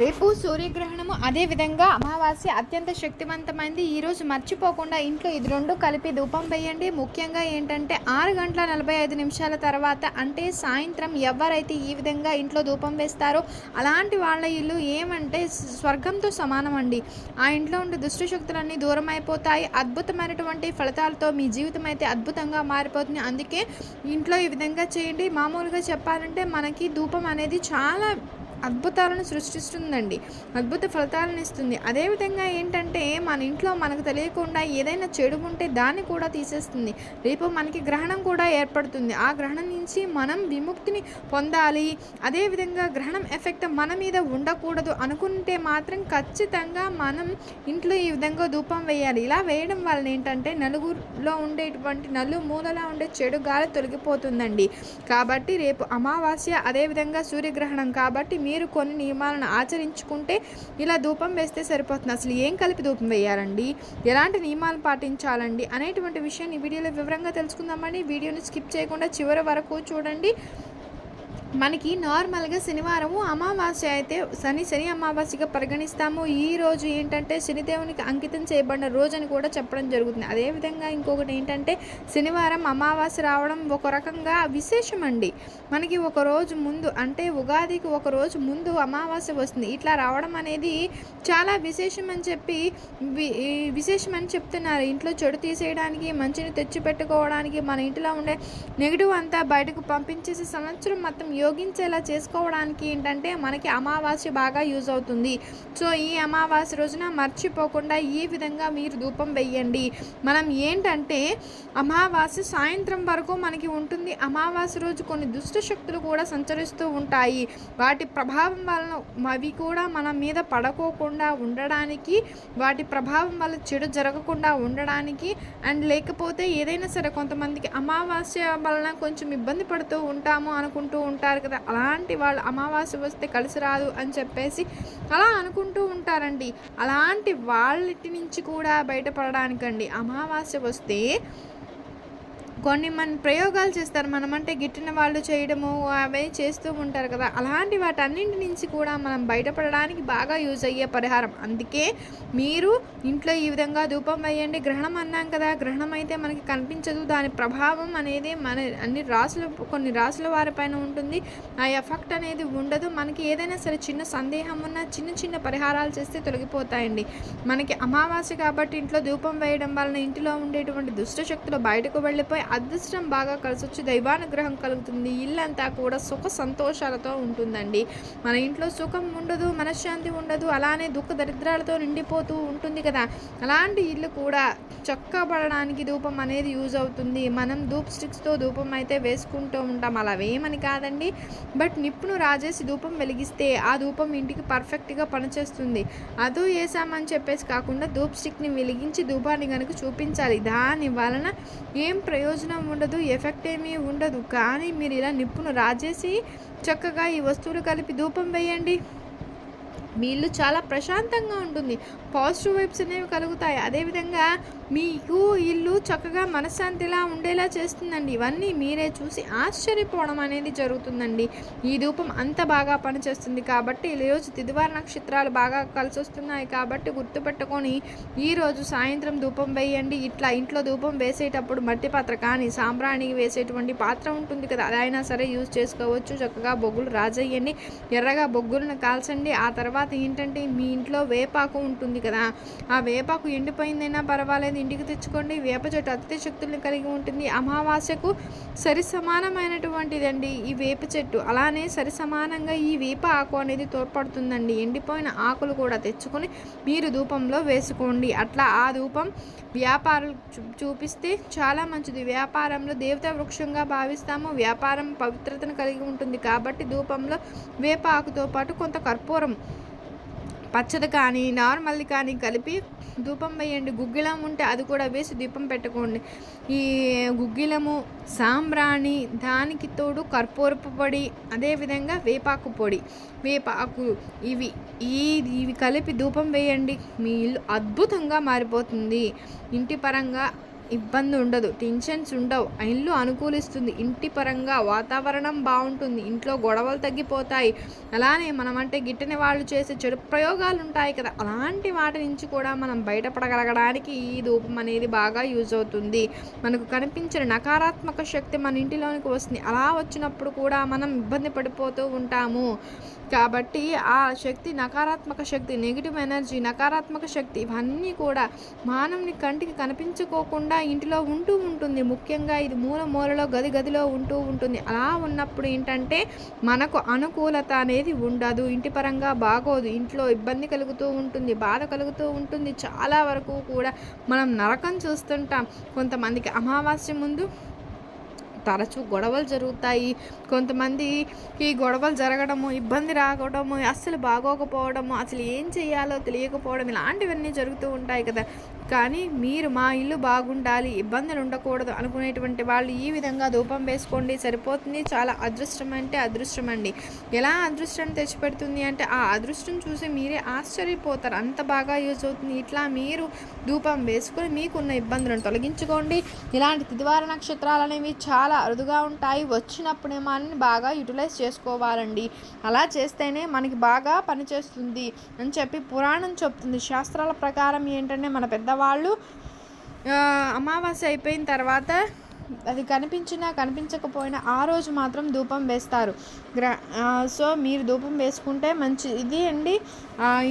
రేపు సూర్యగ్రహణము అదేవిధంగా అమావాస్య అత్యంత శక్తివంతమైంది. ఈరోజు మర్చిపోకుండా ఇంట్లో ఇది రెండు కలిపి ధూపం వేయండి. ముఖ్యంగా ఏంటంటే ఆరు గంటల నలభై ఐదు నిమిషాల తర్వాత అంటే సాయంత్రం ఎవరైతే ఈ విధంగా ఇంట్లో ధూపం వేస్తారో అలాంటి వాళ్ళ ఇల్లు ఏమంటే స్వర్గంతో సమానం అండి. ఆ ఇంట్లో ఉండే దుష్టశక్తులన్నీ దూరం అయిపోతాయి. అద్భుతమైనటువంటి ఫలితాలతో మీ జీవితం అయితే అద్భుతంగా మారిపోతుంది. అందుకే ఇంట్లో ఈ విధంగా చేయండి. మామూలుగా చెప్పాలంటే మనకి ధూపం అనేది చాలా అద్భుతాలను సృష్టిస్తుందండి. అద్భుత ఫలితాలను ఇస్తుంది. అదేవిధంగా ఏంటంటే మన ఇంట్లో మనకు తెలియకుండా ఏదైనా చెడు ఉంటే దాన్ని కూడా తీసేస్తుంది. రేపు మనకి గ్రహణం కూడా ఏర్పడుతుంది. ఆ గ్రహణం నుంచి మనం విముక్తిని పొందాలి. అదేవిధంగా గ్రహణం ఎఫెక్ట్ మన మీద ఉండకూడదు అనుకుంటే మాత్రం ఖచ్చితంగా మనం ఇంట్లో ఈ విధంగా ధూపం వేయాలి. ఇలా వేయడం వలన ఏంటంటే నలుగురిలో ఉండేటువంటి నలు మూలలా ఉండే చెడు గాలి తొలగిపోతుందండి. కాబట్టి రేపు అమావాస్య అదేవిధంగా సూర్యగ్రహణం. కాబట్టి మీరు మీరు కొన్ని నియమాలను ఆచరించుకుంటే ఇలా ధూపం వేస్తే సరిపోతుంది. అసలు ఏం కలిపి ధూపం వేయాలండి? ఎలాంటి నియమాలు పాటించాలండి? అనేటువంటి విషయాన్ని వీడియోలో వివరంగా తెలుసుకుందామని వీడియోని స్కిప్ చేయకుండా చివరి వరకు చూడండి. మనకి నార్మల్గా శనివారము అమావాస్య అయితే శని శని అమావాస్యగా పరిగణిస్తాము. ఈ రోజు ఏంటంటే శనిదేవునికి అంకితం చేయబడిన రోజు అని కూడా చెప్పడం జరుగుతుంది. అదేవిధంగా ఇంకొకటి ఏంటంటే శనివారం అమావాస్య రావడం ఒక రకంగా విశేషం అండి మనకి ఒక రోజు ముందు అంటే ఉగాదికి ఒక రోజు ముందు అమావాస్య వస్తుంది. ఇట్లా రావడం అనేది చాలా విశేషం అని చెప్పి వి- విశేషం అని చెప్తున్నారు. ఇంట్లో చెడు తీసేయడానికి మంచిని తెచ్చిపెట్టుకోవడానికి మన ఇంట్లో ఉండే నెగిటివ్ అంతా బయటకు పంపించేసి సంవత్సరం మొత్తం యోగించేలా చేసుకోవడానికి ఏంటంటే మనకి అమావాస్య బాగా యూజ్ అవుతుంది. సో ఈ అమావాస్య రోజున మర్చిపోకుండా ఈ విధంగా మీరు ధూపం వెయ్యండి. మనం ఏంటంటే అమావాస్య సాయంత్రం వరకు మనకి ఉంటుంది. అమావాస్య రోజు కొన్ని దుష్ట శక్తులు కూడా సంచరిస్తూ ఉంటాయి. వాటి ప్రభావం వలన అవి కూడా మన మీద పడకోకుండా ఉండడానికి వాటి ప్రభావం వల్ల చెడు జరగకుండా ఉండడానికి అండ్ లేకపోతే ఏదైనా సరే కొంతమందికి అమావాస్య వలన కొంచెం ఇబ్బంది పడుతూ ఉంటాము అనుకుంటూ ఉంటారు. కదా అలాంటి వాళ్ళు అమావాస్య వస్తే కలిసి రాదు అని చెప్పేసి అలా అనుకుంటూ ఉంటారండి. అలాంటి వాళ్ళటి నుంచి కూడా బయటపడడానికండి. అమావాస్య వస్తే కొన్ని మన ప్రయోగాలు చేస్తారు. మనం అంటే గిట్టిన వాళ్ళు చేయడము అవే చేస్తూ ఉంటారు కదా. అలాంటి వాటన్నింటి నుంచి కూడా మనం బయటపడడానికి బాగా యూజ్ అయ్యే పరిహారం. అందుకే మీరు ఇంట్లో ఈ విధంగా ధూపం వేయండి. గ్రహణం అన్నాం కదా. గ్రహణం అయితే మనకి కనిపించదు. దాని ప్రభావం అనేది మన అన్ని రాసులు కొన్ని రాసుల వారిపైన ఉంటుంది. ఆ ఎఫెక్ట్ అనేది ఉండదు. మనకి ఏదైనా సరే చిన్న సందేహం ఉన్న చిన్న చిన్న పరిహారాలు చేస్తే తొలగిపోతాయండి. మనకి అమావాస్య కాబట్టి ఇంట్లో ధూపం వేయడం వలన ఇంటిలో ఉండేటువంటి దుష్టశక్తులు బయటకు వెళ్ళిపోయి అదృష్టం బాగా కలిసి వచ్చి దైవానుగ్రహం కలుగుతుంది. ఇల్లంతా కూడా సుఖ సంతోషాలతో ఉంటుందండి. మన ఇంట్లో సుఖం ఉండదు మనశ్శాంతి ఉండదు అలానే దుఃఖ దరిద్రాలతో నిండిపోతూ ఉంటుంది కదా. అలాంటి ఇల్లు కూడా చక్కబడడానికి ధూపం అనేది యూజ్ అవుతుంది. మనం ధూప్ స్టిక్స్తో ధూపం అయితే వేసుకుంటూ ఉంటాం. అలా వేయమని కాదండి. బట్ నిప్పును రాజేసి ధూపం వెలిగిస్తే ఆ ధూపం ఇంటికి పర్ఫెక్ట్గా పనిచేస్తుంది. అదో వేసామని చెప్పేసి కాకుండా ధూప్ స్టిక్ని వెలిగించి ధూపాన్ని కనుక చూపించాలి. దాని వలన ఏం ప్రయోజనం ఉండదు ఎఫెక్ట్ ఏమీ ఉండదు. కానీ మీరు ఇలా నిప్పును రాజేసి చక్కగా ఈ వస్తువులు కలిపి ధూపం వేయండి. మీ ఇల్లు చాలా ప్రశాంతంగా ఉంటుంది. పాజిటివ్ వైబ్స్ అనేవి కలుగుతాయి. అదేవిధంగా మీకు ఇల్లు చక్కగా మనశ్శాంతిలా ఉండేలా చేస్తుందండి. ఇవన్నీ మీరే చూసి ఆశ్చర్యపోవడం అనేది జరుగుతుందండి. ఈ ధూపం అంత బాగా పనిచేస్తుంది కాబట్టి ఈరోజు తిదివార నక్షత్రాలు బాగా కలిసి వస్తున్నాయి కాబట్టి గుర్తుపెట్టుకొని ఈరోజు సాయంత్రం ధూపం వేయండి. ఇట్లా ఇంట్లో ధూపం వేసేటప్పుడు మట్టి పాత్ర కానీ సాంబ్రాణికి వేసేటువంటి పాత్ర ఉంటుంది కదా అదైనా సరే యూజ్ చేసుకోవచ్చు. చక్కగా బొగ్గులు రాజేయండి. ఎర్రగా బొగ్గులను కాల్చండి. ఆ తర్వాత ఏంటంటే మీ ఇంట్లో వేపాకు ఉంటుంది కదా ఆ వేపాకు ఎండిపోయిందైనా పర్వాలేదు. ఇంటికి తెచ్చుకోండి. వేప చెట్టు అతిథి శక్తుల్ని కలిగి ఉంటుంది. అమావాస్యకు సరి సమానమైనటువంటిదండి ఈ వేప చెట్టు. అలానే సరి సమానంగా ఈ వేప ఆకు అనేది తోడ్పడుతుందండి. ఎండిపోయిన ఆకులు కూడా తెచ్చుకొని మీరు ధూపంలో వేసుకోండి. అట్లా ఆ ధూపం వ్యాపారులు చూ- చూపిస్తే చాలా మంచిది. వ్యాపారంలో దేవతా వృక్షంగా భావిస్తాము. వ్యాపారం పవిత్రతను కలిగి ఉంటుంది. కాబట్టి ధూపంలో వేప ఆకుతో పాటు కొంత కర్పూరం పచ్చది కానీ నార్మల్ది కానీ కలిపి ధూపం వేయండి. గుగ్గిలం ఉంటే అది కూడా వేసి దీపం పెట్టుకోండి. ఈ గుగ్గిలము సాంబ్రాణి దానికి తోడు కర్పూరపు పొడి అదేవిధంగా వేపాకు పొడి. వేపాకు ఇవి ఈ ఇవి కలిపి ధూపం వేయండి. మీ ఇల్లు అద్భుతంగా మారిపోతుంది. ఇంటి పరంగా ఇబ్బంది ఉండదు టెన్షన్స్ ఉండవు. ఇల్లు అనుకూలిస్తుంది. ఇంటి పరంగా వాతావరణం బాగుంటుంది ఇంట్లో గొడవలు తగ్గిపోతాయి. అలానే మనం అంటే గిట్టని వాళ్ళు చేసే చెడు ప్రయోగాలు ఉంటాయి కదా. అలాంటి వాటి నుంచి కూడా మనం బయటపడగలగడానికి ఈ ధూపం అనేది బాగా యూజ్ అవుతుంది మనకు కనిపించిన నకారాత్మక శక్తి మన ఇంటిలోనికి వస్తుంది. అలా వచ్చినప్పుడు కూడా మనం ఇబ్బంది పడిపోతూ ఉంటాము. కాబట్టి ఆ శక్తి నకారాత్మక శక్తి నెగిటివ్ ఎనర్జీ నకారాత్మక శక్తి ఇవన్నీ కూడా మానవుని కంటికి కనిపించుకోకుండా ఇంటిలో ఉంటూ ఉంటుంది. ముఖ్యంగా ఇది మూల మూలలో గది గదిలో ఉంటూ ఉంటుంది. అలా ఉన్నప్పుడు ఏంటంటే మనకు అనుకూలత అనేది ఉండదు. ఇంటి పరంగా బాగోదు. ఇంట్లో ఇబ్బంది కలుగుతూ ఉంటుంది. బాధ కలుగుతూ ఉంటుంది. చాలా వరకు కూడా మనం నరకం చూస్తుంటాం. కొంతమందికి అమావాస్య ముందు తరచూ గొడవలు జరుగుతాయి. కొంతమంది ఈ గొడవలు జరగడము ఇబ్బంది రావడము అస్సలు బాగోకపోవడము అసలు ఏం చేయాలో తెలియకపోవడం ఇలాంటివన్నీ జరుగుతూ ఉంటాయి కదా. కానీ మీరు మా ఇల్లు బాగుండాలి ఇబ్బందులు ఉండకూడదు అనుకునేటువంటి వాళ్ళు ఈ విధంగా ధూపం వేసుకోండి. సరిపోతుంది. చాలా అదృష్టం అంటే అదృష్టం అండి. ఎలా అదృష్టం తెచ్చిపెడుతుంది అంటే ఆ అదృష్టం చూసి మీరే ఆశ్చర్యపోతారు. అంత బాగా యూజ్ అవుతుంది. ఇట్లా మీరు ధూపం వేసుకొని మీకున్న ఇబ్బందులను తొలగించుకోండి. ఇలాంటి తిదివార నక్షత్రాలు అనేవి చాలా అరుదుగా ఉంటాయి. వచ్చినప్పుడే మనని బాగా యూటిలైజ్ చేసుకోవాలండి. అలా చేస్తేనే మనకి బాగా పనిచేస్తుంది అని చెప్పి పురాణం చెప్తుంది. శాస్త్రాల ప్రకారం ఏంటంటే మన పెద్ద ఆడవాళ్ళు అమావాస్య అయిపోయిన తర్వాత అది కనిపించినా కనిపించకపోయినా ఆ రోజు మాత్రం ధూపం వేస్తారు. గ్ర సో మీరు ధూపం వేసుకుంటే మంచి ఇది అండి.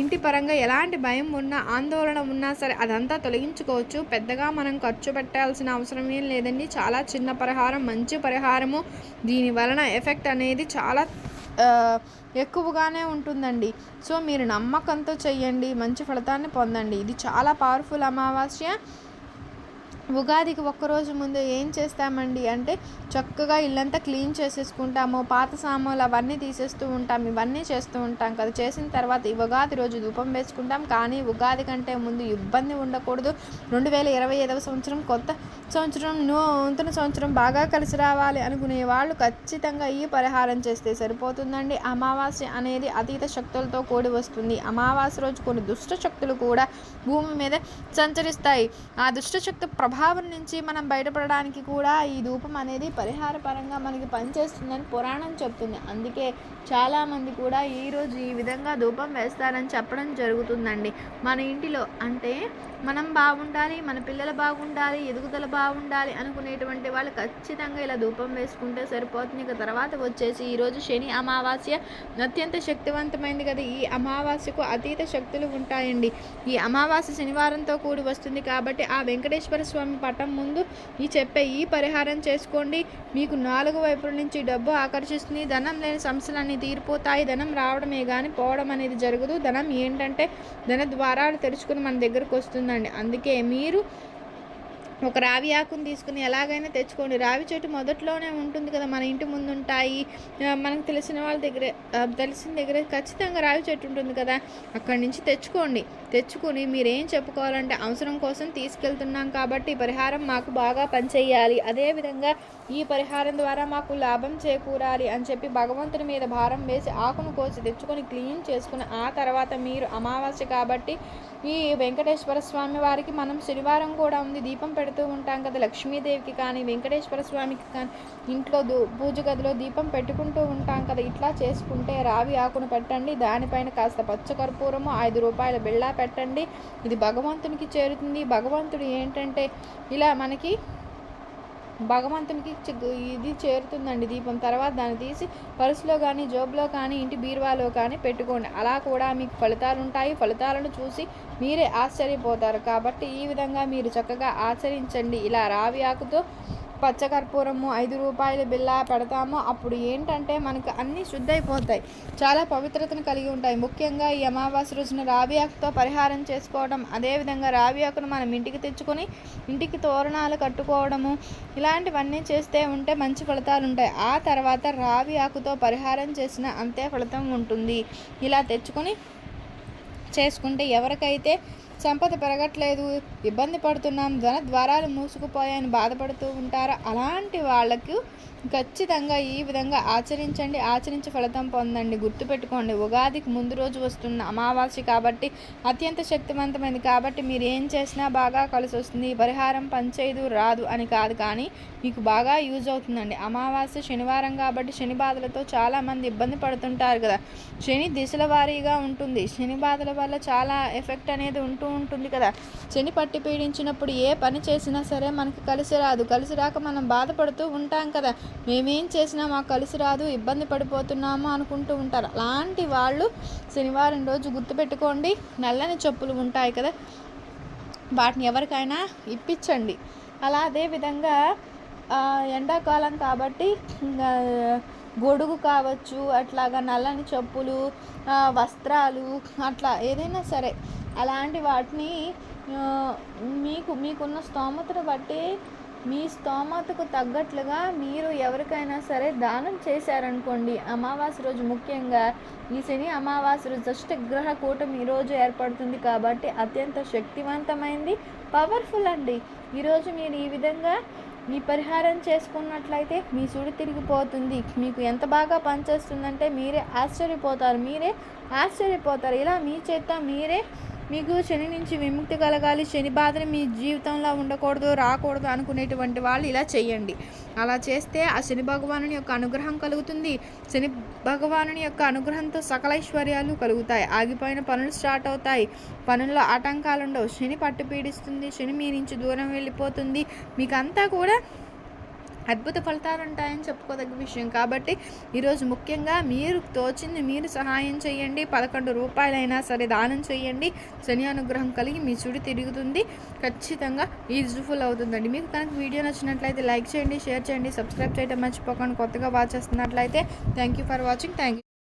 ఇంటి పరంగా ఎలాంటి భయం ఉన్నా ఆందోళన ఉన్నా సరే అదంతా తొలగించుకోవచ్చు. పెద్దగా మనం ఖర్చు పెట్టాల్సిన అవసరం ఏం లేదండి. చాలా చిన్న పరిహారం మంచి పరిహారము. దీని వలన ఎఫెక్ట్ అనేది చాలా ఎక్కువగానే ఉంటుందండి. సో మీరు నమ్మకంతో చెయ్యండి మంచి ఫలితాన్ని పొందండి. ఇది చాలా పవర్ఫుల్ అమావాస్య. ఉగాదికి ఒక్కరోజు ముందు ఏం చేస్తామండి అంటే చక్కగా ఇల్లంతా క్లీన్ చేసేసుకుంటాము పాత సామాన్లు అవన్నీ తీసేస్తూ ఉంటాం ఇవన్నీ చేస్తూ ఉంటాం కదా. చేసిన తర్వాత ఈ ఉగాది రోజు ధూపం వేసుకుంటాం. కానీ ఉగాది కంటే ముందు ఇబ్బంది ఉండకూడదు. రెండు వేల ఇరవై ఐదవ సంవత్సరం కొత్త సంవత్సరం నూతన సంవత్సరం బాగా కలిసి రావాలి అనుకునే వాళ్ళు ఖచ్చితంగా ఈ పరిహారం చేస్తే సరిపోతుందండి. అమావాస్య అనేది అతీత శక్తులతో కూడి వస్తుంది. అమావాస్య రోజు కొన్ని దుష్ట శక్తులు కూడా భూమి మీద సంచరిస్తాయి. ఆ దుష్టశక్తి ప్రభావం ప్రభావం నుంచి మనం బయటపడడానికి కూడా ఈ ధూపం అనేది పరిహార పరంగా మనకి పనిచేస్తుందని పురాణం చెప్తుంది. అందుకే చాలామంది కూడా ఈరోజు ఈ విధంగా ధూపం వేస్తారని చెప్పడం జరుగుతుందండి. మన ఇంటిలో అంటే మనం బాగుండాలి మన పిల్లలు బాగుండాలి ఎదుగుదల బాగుండాలి అనుకునేటువంటి వాళ్ళు ఖచ్చితంగా ఇలా ధూపం వేసుకుంటే సరిపోతుంది. ఇక తర్వాత వచ్చేసి ఈరోజు శని అమావాస్య అత్యంత శక్తివంతమైంది కదా. ఈ అమావాస్యకు అతీత శక్తులు ఉంటాయండి. ఈ అమావాస్య శనివారంతో కూడి వస్తుంది కాబట్టి ఆ వెంకటేశ్వర స్వామి పటం ముందు ఈ చెప్పే ఈ పరిహారం చేసుకోండి. మీకు నాలుగు వైపుల నుంచి డబ్బు ఆకర్షిస్తుంది. ధనం లేని సమస్యలన్నీ తీరిపోతాయి. ధనం రావడమే కానీ పోవడం అనేది జరగదు. ధనం ఏంటంటే ధన ద్వారాలు తెరుచుకుని మన దగ్గరకు వస్తుందండి. అందుకే మీరు ఒక రావి ఆకును తీసుకుని ఎలాగైనా తెచ్చుకోండి. రావి చెట్టు మొదట్లోనే ఉంటుంది కదా మన ఇంటి ముందు ఉంటాయి మనకు తెలిసిన వాళ్ళ దగ్గర తెలిసిన దగ్గర ఖచ్చితంగా రావి చెట్టు ఉంటుంది కదా అక్కడి నుంచి తెచ్చుకోండి. తెచ్చుకుని మీరేం చెప్పుకోవాలంటే అవసరం కోసం తీసుకెళ్తున్నాం కాబట్టి పరిహారం మాకు బాగా పనిచేయాలి. అదేవిధంగా ఈ పరిహారం ద్వారా మాకు లాభం చేకూరాలి అని చెప్పి భగవంతుని మీద భారం వేసి ఆకును కోసి తెచ్చుకొని క్లీన్ చేసుకుని ఆ తర్వాత మీరు అమావాస్య కాబట్టి ఈ వెంకటేశ్వర స్వామి వారికి మనం శనివారం కూడా ఉంది దీపం పెడుతూ ఉంటాం కదా లక్ష్మీదేవికి కానీ వెంకటేశ్వర స్వామికి కానీ ఇంట్లో దూ పూజ గదిలో దీపం పెట్టుకుంటూ ఉంటాం కదా. ఇట్లా చేసుకుంటే రావి ఆకును పెట్టండి. దానిపైన కాస్త పచ్చకర్పూరము ఐదు రూపాయల బిళ్ళ పెట్టండి. ఇది భగవంతునికి చేరుతుంది. భగవంతుడు ఏంటంటే ఇలా మనకి భగవంతునికి ఇది చేరుతుందండి దీపం. తర్వాత దాన్ని తీసి పర్సులో కానీ జోబులో కానీ ఇంటి బీరువాలో కానీ పెట్టుకోండి. అలా కూడా మీకు ఫలితాలు ఉంటాయి. ఫలితాలను చూసి మీరే ఆశ్చర్యపోతారు. కాబట్టి ఈ విధంగా మీరు చక్కగా ఆచరించండి. ఇలా రావి ఆకుతో పచ్చకర్పూరము ఐదు రూపాయల బిల్ల పెడతాము అప్పుడు ఏంటంటే మనకు అన్నీ శుద్ధైపోతాయి. చాలా పవిత్రతను కలిగి ఉంటాయి. ముఖ్యంగా ఈ అమావాస్య రోజున రావి ఆకుతో పరిహారం చేసుకోవడం అదేవిధంగా రావి ఆకును మనం ఇంటికి తెచ్చుకొని ఇంటికి తోరణాలు కట్టుకోవడము ఇలాంటివన్నీ చేస్తే ఉంటే మంచి ఫలితాలు ఉంటాయి. ఆ తర్వాత రావి ఆకుతో పరిహారం చేసిన అంతే ఫలితం ఉంటుంది. ఇలా తెచ్చుకొని చేసుకుంటే ఎవరికైతే సంపద పెరగట్లేదు ఇబ్బంది పడుతున్నాం ధన ద్వారాలు మూసుకుపోయాయని బాధపడుతూ ఉంటారు? అలాంటి వాళ్ళకు ఖచ్చితంగా ఈ విధంగా ఆచరించండి ఆచరించి ఫలితం పొందండి. గుర్తుపెట్టుకోండి ఉగాదికి ముందు రోజు వస్తున్న అమావాస్య కాబట్టి అత్యంత శక్తివంతమైనది కాబట్టి మీరు ఏం చేసినా బాగా కలిసి వస్తుంది. పరిహారం పనిచేయదు రాదు అని కాదు కానీ మీకు బాగా యూజ్ అవుతుందండి. అమావాస్య శనివారం కాబట్టి శని బాధలతో చాలామంది ఇబ్బంది పడుతుంటారు కదా. శని దిశల వారీగా ఉంటుంది. శని బాధల వల్ల చాలా ఎఫెక్ట్ అనేది ఉంటూ ఉంటుంది కదా. శని పట్టి పీడించినప్పుడు ఏ పని చేసినా సరే మనకి కలిసి రాదు. కలిసి రాక మనం బాధపడుతూ ఉంటాం కదా. మేమేం చేసినా మాకు కలిసి రాదు ఇబ్బంది పడిపోతున్నాము అనుకుంటూ ఉంటారు. అలాంటి వాళ్ళు శనివారం రోజు గుర్తుపెట్టుకోండి. నల్లని చెప్పులు ఉంటాయి కదా. వాటిని ఎవరికైనా ఇప్పించండి. అలా అదేవిధంగా ఎండాకాలం కాబట్టి గొడుగు కావచ్చు అట్లాగా నల్లని చెప్పులు వస్త్రాలు అట్లా ఏదైనా సరే అలాంటి వాటిని మీకు మీకున్న స్తోమతను బట్టి మీ స్తోమతకు తగ్గట్లుగా మీరు ఎవరికైనా సరే దానం చేశారనుకోండి. అమావాస్య రోజు ముఖ్యంగా ఈ శని అమావాస్య రోజు అష్టగ్రహ కూటమి ఈ రోజు ఏర్పడుతుంది కాబట్టి అత్యంత శక్తివంతమైంది పవర్ఫుల్ అండి. ఈరోజు మీరు ఈ విధంగా మీ పరిహారం చేసుకున్నట్లయితే మీ సుడి తిరిగిపోతుంది. మీకు ఎంత బాగా పనిచేస్తుందంటే మీరే ఆశ్చర్యపోతారు మీరే ఆశ్చర్యపోతారు. ఇలా మీ చేత మీరే మీకు శని నుంచి విముక్తి కలగాలి. శని బాధలు మీ జీవితంలో ఉండకూడదు రాకూడదు అనుకునేటువంటి వాళ్ళు ఇలా చేయండి. అలా చేస్తే ఆ శని భగవానుని యొక్క అనుగ్రహం కలుగుతుంది. శని భగవానుని యొక్క అనుగ్రహంతో సకలైశ్వర్యాలు కలుగుతాయి. ఆగిపోయిన పనులు స్టార్ట్ అవుతాయి. పనుల్లో ఆటంకాలు ఉండవు శని పట్టు పీడిస్తుంది. శని మీ నుంచి దూరం వెళ్ళిపోతుంది. మీకు అంతా కూడా అద్భుత ఫలితాలు ఉంటాయని చెప్పుకోదగ్గ విషయం. కాబట్టి ఈరోజు ముఖ్యంగా మీరు తోచింది మీరు సహాయం చేయండి. పదకొండు రూపాయలైనా సరే దానం చేయండి. శని అనుగ్రహం కలిగి మీ చుడి తిరుగుతుంది. ఖచ్చితంగా యూజ్ఫుల్ అవుతుందండి. మీకు కనుక వీడియో నచ్చినట్లయితే లైక్ చేయండి షేర్ చేయండి సబ్స్క్రైబ్ చేయడం మర్చిపోకండి. కొత్తగా వాచ్ చేస్తున్నట్లయితే thank you for watching. Thank you